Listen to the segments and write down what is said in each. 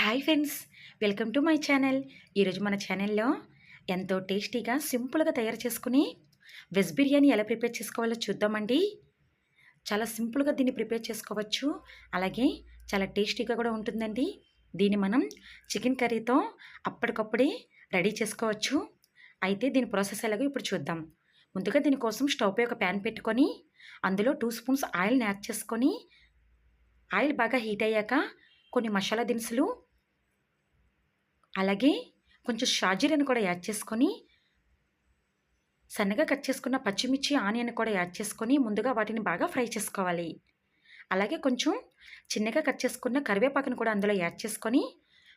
Hi friends welcome to my channel. ఈరోజు మన ఛానల్లో ఎంతో టేస్టీగా సింపుల్గా తయారు చేసుకుని వెజ్ బిర్యానీ ఎలా ప్రిపేర్ చేసుకోవాలో చూద్దామండి. చాలా సింపుల్గా దీన్ని ప్రిపేర్ చేసుకోవచ్చు. అలాగే చాలా టేస్టీగా కూడా ఉంటుందండి. దీన్ని మనం చికెన్ కర్రీతో అప్పటికప్పుడే రెడీ చేసుకోవచ్చు. అయితే దీని ప్రాసెస్ ఎలాగో ఇప్పుడు చూద్దాం. ముందుగా దీనికోసం స్టవ్ పై ఒక ప్యాన్ పెట్టుకొని అందులో టూ స్పూన్స్ ఆయిల్ని యాడ్ చేసుకొని ఆయిల్ బాగా హీట్ అయ్యాక కొన్ని మసాలా దినుసులు అలాగే కొంచెం షాజీరని కూడా యాడ్ చేసుకొని సన్నగా కట్ చేసుకున్న పచ్చిమిర్చి ఆనియన్ కూడా యాడ్ చేసుకొని ముందుగా వాటిని బాగా ఫ్రై చేసుకోవాలి. అలాగే కొంచెం చిన్నగా కట్ చేసుకున్న కరివేపాకును కూడా అందులో యాడ్ చేసుకొని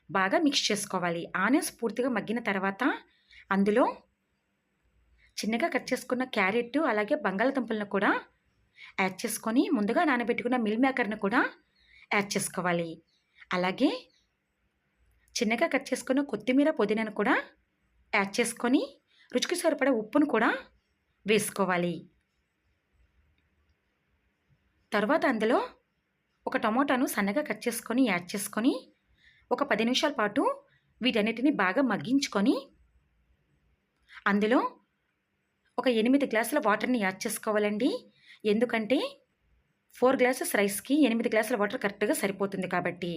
బాగా మిక్స్ చేసుకోవాలి. ఆనియన్స్ పూర్తిగా మగ్గిన తర్వాత అందులో చిన్నగా కట్ చేసుకున్న క్యారెట్ అలాగే బంగాళదుంపలను కూడా యాడ్ చేసుకొని ముందుగా నానబెట్టుకున్న మిల్ మేకర్ని కూడా యాడ్ చేసుకోవాలి. అలాగే చిన్నగా కట్ చేసుకున్న కొత్తిమీర పుదీనాను కూడా యాడ్ చేసుకొని రుచికి సరిపడే ఉప్పును కూడా వేసుకోవాలి. తర్వాత అందులో ఒక టమోటాను సన్నగా కట్ చేసుకొని యాడ్ చేసుకొని ఒక పది నిమిషాల పాటు వీటన్నిటిని బాగా మగ్గించుకొని అందులో ఒక ఎనిమిది గ్లాసుల వాటర్ని యాడ్ చేసుకోవాలండి. ఎందుకంటే ఫోర్ గ్లాసెస్ రైస్కి ఎనిమిది గ్లాసుల వాటర్ కరెక్ట్గా సరిపోతుంది కాబట్టి.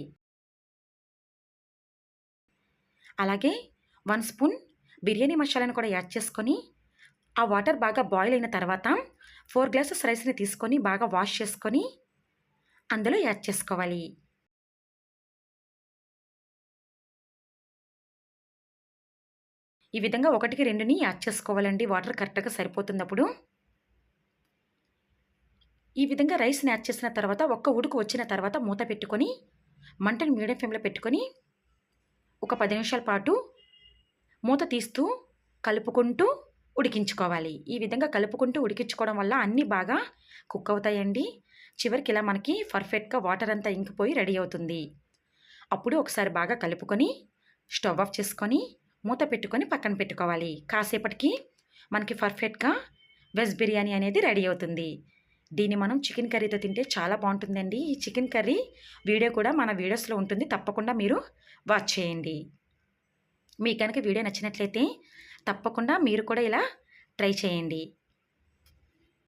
అలాగే వన్ స్పూన్ బిర్యానీ మసాలాను కూడా యాడ్ చేసుకొని ఆ వాటర్ బాగా బాయిల్ అయిన తర్వాత ఫోర్ గ్లాసెస్ రైస్ని తీసుకొని బాగా వాష్ చేసుకొని అందులో యాడ్ చేసుకోవాలి. ఈ విధంగా ఒకటికి రెండుని యాడ్ చేసుకోవాలండి. వాటర్ కరెక్ట్గా సరిపోతున్నప్పుడు. ఈ విధంగా రైస్ని యాడ్ చేసిన తర్వాత ఒక్క ఉడుకు వచ్చిన తర్వాత మూత పెట్టుకొని మంటను మీడియం ఫ్లేమ్లో పెట్టుకొని ఒక పది నిమిషాల పాటు మూత తీస్తూ కలుపుకుంటూ ఉడికించుకోవాలి. ఈ విధంగా కలుపుకుంటూ ఉడికించుకోవడం వల్ల అన్నీ బాగా కుక్ అవుతాయండి. చివరికి ఇలా మనకి పర్ఫెక్ట్గా వాటర్ అంతా ఇంకిపోయి రెడీ అవుతుంది. అప్పుడు ఒకసారి బాగా కలుపుకొని స్టవ్ ఆఫ్ చేసుకొని మూత పెట్టుకొని పక్కన పెట్టుకోవాలి. కాసేపటికి మనకి పర్ఫెక్ట్గా వెజ్ బిర్యానీ అనేది రెడీ అవుతుంది. దీన్ని మనం చికెన్ కర్రీతో తింటే చాలా బాగుంటుందండి. ఈ చికెన్ కర్రీ వీడియో కూడా మన వీడియోస్లో ఉంటుంది. తప్పకుండా మీరు వాచ్ చేయండి. మీకు కనుక వీడియో నచ్చినట్లయితే తప్పకుండా మీరు కూడా ఇలా ట్రై చేయండి.